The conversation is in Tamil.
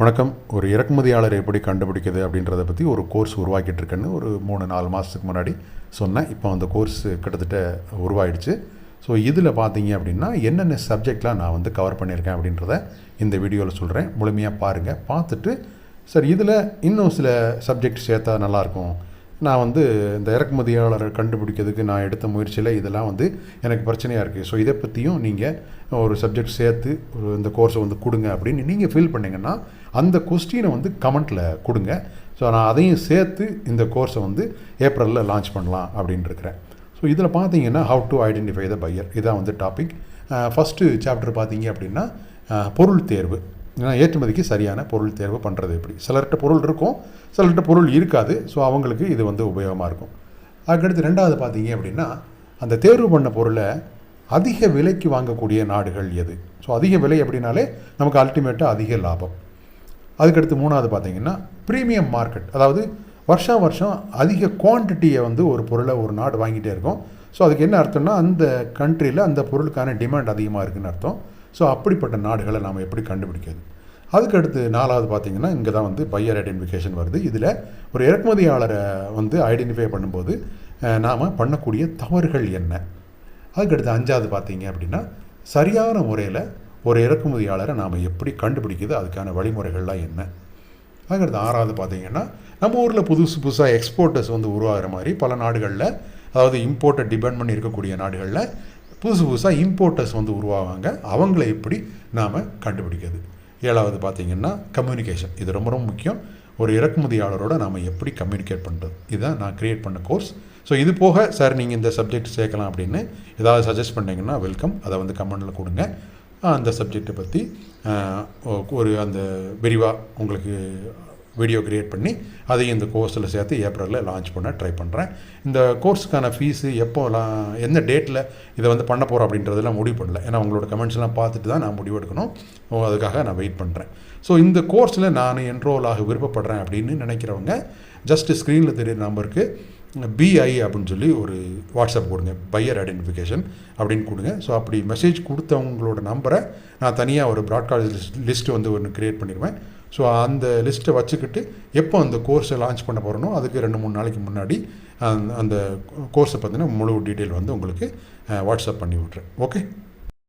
வணக்கம். ஒரு இறக்குமதியாளர் எப்படி கண்டுபிடிக்கிறது அப்படின்றத பற்றி ஒரு கோர்ஸ் உருவாக்கிட்டு இருக்கேன்னு ஒரு மூணு நாலு மாதத்துக்கு முன்னாடி சொன்னேன். இப்போ அந்த கோர்ஸ் கிட்டத்தட்ட உருவாயிடுச்சு. ஸோ இதில் பார்த்தீங்க அப்படின்னா என்னென்ன சப்ஜெக்ட்லாம் நான் வந்து கவர் பண்ணியிருக்கேன் அப்படின்றத இந்த வீடியோவில் சொல்கிறேன் முழுமையாக பாருங்கள் பார்த்துட்டு சார் இதில் இன்னும் சில சப்ஜெக்ட் சேர்த்தா நல்லாயிருக்கும். நான் வந்து இந்த இறக்குமதியாளரை கண்டுபிடிக்கிறதுக்கு நான் எடுத்த முயற்சியில் இதெல்லாம் வந்து எனக்கு பிரச்சனையாக இருக்குது ஸோ இதை பற்றியும் நீங்கள் ஒரு சப்ஜெக்ட் சேர்த்து ஒரு இந்த கோர்ஸை வந்து கொடுங்க அப்படின்னு நீங்கள் ஃபீல் பண்ணிங்கன்னா அந்த கொஸ்டினை வந்து கமெண்ட்டில் கொடுங்க. ஸோ நான் அதையும் சேர்த்து இந்த கோர்ஸை வந்து ஏப்ரலில் லான்ச் பண்ணலாம் அப்படின்னு இருக்கிறேன். ஸோ இதில் பார்த்தீங்கன்னா how to identify the buyer இதான் வந்து டாபிக் ஃபஸ்ட்டு சாப்டர் பார்த்தீங்க அப்படின்னா பொருள் தேர்வு. ஏன்னா ஏற்றுமதிக்கு சரியான பொருள் தேர்வு பண்ணுறது எப்படி? சிலர்கிட்ட பொருள் இருக்கும் சிலர்கிட்ட பொருள் இருக்காது. ஸோ அவங்களுக்கு இது வந்து உபயோகமாக இருக்கும். அதுக்கடுத்து ரெண்டாவது பார்த்தீங்க அப்படின்னா அந்த தேர்வு பண்ண பொருளை அதிக விலைக்கு வாங்கக்கூடிய நாடுகள் எது? ஸோ அதிக விலை அப்படின்னாலே நமக்கு அல்டிமேட்டாக அதிக லாபம். அதுக்கடுத்து மூணாவது பார்த்தீங்கன்னா ப்ரீமியம் மார்க்கெட் அதாவது வருஷம் வருஷம் அதிக குவான்டிட்டியை வந்து ஒரு பொருளை ஒரு நாடு வாங்கிட்டே இருக்கும். ஸோ அதுக்கு என்ன அர்த்தம்னா அந்த கண்ட்ரியில் அந்த பொருளுக்கான டிமாண்ட் அதிகமாக இருக்குன்னு அர்த்தம். ஸோ அப்படிப்பட்ட நாடுகளை நாம் எப்படி கண்டுபிடிக்கிறது? அதுக்கடுத்து நாலாவது பார்த்தீங்கன்னா இங்கே தான் வந்து பையர் ஐடென்டிஃபிகேஷன் வருது. இதில் ஒரு இறக்குமதியாளரை வந்து ஐடென்டிஃபை பண்ணும்போது நாம் பண்ணக்கூடிய தவறுகள் என்ன? அதுக்கடுத்து அஞ்சாவது பார்த்தீங்க அப்படின்னா சரியான முறையில் ஒரு இறக்குமதியாளரை நாம் எப்படி கண்டுபிடிக்குது அதுக்கான வழிமுறைகள்லாம் என்ன? அதுங்கிறது ஆறாவது பார்த்தீங்கன்னா நம்ம ஊரில் புதுசு புதுசாக எக்ஸ்போர்ட்டர்ஸ் வந்து உருவாகிற மாதிரி பல நாடுகளில் அதாவது இம்போர்ட்டை டிபெண்ட் பண்ணி இருக்கக்கூடிய நாடுகளில் புதுசு புதுசாக இம்போர்ட்டர்ஸ் வந்து உருவாவாங்க. அவங்கள எப்படி நாம் கண்டுபிடிக்கிறது? ஏழாவது பார்த்தீங்கன்னா கம்யூனிகேஷன் இது ரொம்ப ரொம்ப முக்கியம். ஒரு இறக்குமதியாளரோட நாம் எப்படி கம்யூனிகேட் பண்ணுறது இதுதான் நான் க்ரியேட் பண்ண கோர்ஸ் ஸோ இது போக சார் நீங்கள் இந்த சப்ஜெக்ட் சேர்க்கலாம் அப்படின்னு ஏதாவது சஜஸ்ட் பண்ணிங்கன்னா வெல்கம் அதை வந்து கமெண்டில் கொடுங்க. அந்த சப்ஜெக்டை பற்றி ஒரு அந்த விரிவாக உங்களுக்கு வீடியோ க்ரியேட் பண்ணி அதையும் இந்த கோர்ஸில் சேர்த்து ஏப்ரலில் லான்ச் பண்ண ட்ரை பண்ணுறேன் இந்த கோர்ஸுக்கான ஃபீஸு எப்போலாம் எந்த டேட்டில் இதை வந்து பண்ண போகிறோம் அப்படின்றதெல்லாம் முடிவு பண்ணல. ஏன்னா உங்களோட கமெண்ட்ஸ்லாம் பார்த்துட்டு தான் நான் முடிவு எடுக்கணும். ஓ, அதுக்காக நான் வெயிட் பண்ணுறேன் ஸோ இந்த கோர்ஸில் நான் என்ரோல் ஆக விருப்பப்படுறேன் அப்படின்னு நினைக்கிறவங்க ஜஸ்ட் ஸ்க்ரீனில் தெரியுற நம்பருக்கு பிஐ அப்படின்னு சொல்லி ஒரு வாட்ஸ்அப் கொடுங்க பையர் ஐடென்டிஃபிகேஷன் அப்படின்னு கொடுங்க. ஸோ அப்படி மெசேஜ் கொடுத்தவங்களோட நம்பரை நான் தனியாக ஒரு ப்ராட்காஸ்ட் லிஸ்ட் லிஸ்ட்டு வந்து ஒன்று க்ரியேட் பண்ணிடுவேன். ஸோ அந்த லிஸ்ட்டை வச்சுக்கிட்டு எப்போ அந்த கோர்ஸை லான்ச் பண்ண போகிறனோ அதுக்கு ரெண்டு மூணு நாளைக்கு முன்னாடி அந்த- அந்த கோர்ஸை பற்றின முழு டீட்டெயில் வந்து உங்களுக்கு வாட்ஸ்அப் பண்ணி விட்றேன் ஓகே